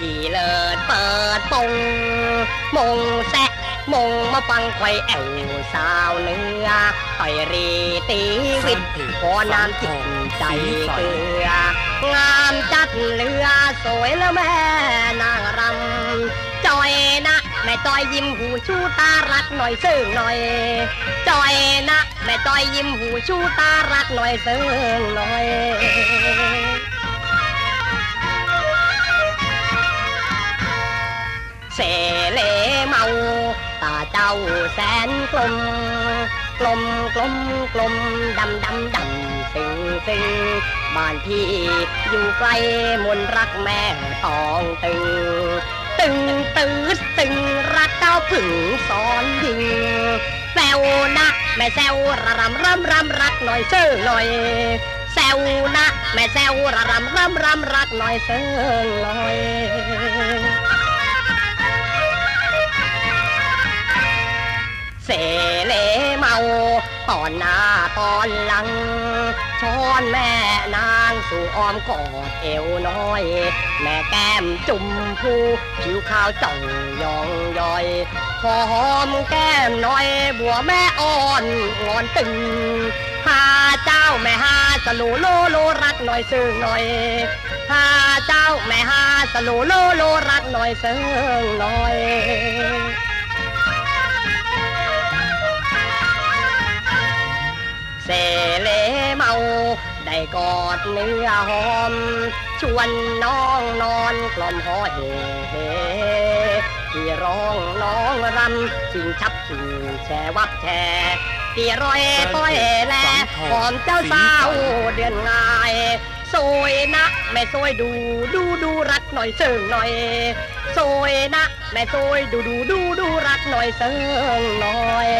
อีเลิศเปิดปงมงแซะมงมาฟังไข่แอวสาวเนื้อต่อยรีตีวิทย์พอน้ำจิตใจเกลืองามจัดเรือสวยแล้วแม่นางรำจอยนะแม่จอยยิ้มหูชูตารักหน่อยซึ่งหน่อยจอยนะแม่จอยยิ้มหูชูตารักหน่อยซึ่งหน่อย เสเลเมาตาเจ้าแสนกลม กลมกลมกลมดำดำดำสิงสิงบ้านพี่อยู่ไกลมนรักแม่ตองตึง ตึงตืดตึงรักเจ้าผึ่งสอนยิงแซวนะแม่แซวระรำรำรำรักหน่อยเซื่อหน่อยแซวนะแม่แซวระรำรำรำรักหน่อยเซื่อหน่อย เสเลเมาตอนหน้าตอนหลังช้อนแม่นางสู่อ้อมกอดเอวน้อย แม่แก้มจุ่มผู้ผิวขาวจ่องยองย่อยขอหอมแก้มน่อยบัวแม่อ่อนงอนตึงหาเจ้าแม่หาสลูโลโลรักหน่อยซึ่งหน่อยหาเจ้าแม่หาสลูโลโลรักหน่อยซึ่งหน่อย กอดเนื้อหอม ชวนน้องนอนกล่อมหอเฮเฮที่ร้องน้องรำชิงชับชิงแชวับแชที่ร้อยต้อยแลหอมเจ้าสาวเดือนงายสวยนะแม่สวยดูดูดูรักหน่อยเสิงหน่อยสวยนะแม่สวยดูดูดูดูรักหน่อยเสิงหน่อย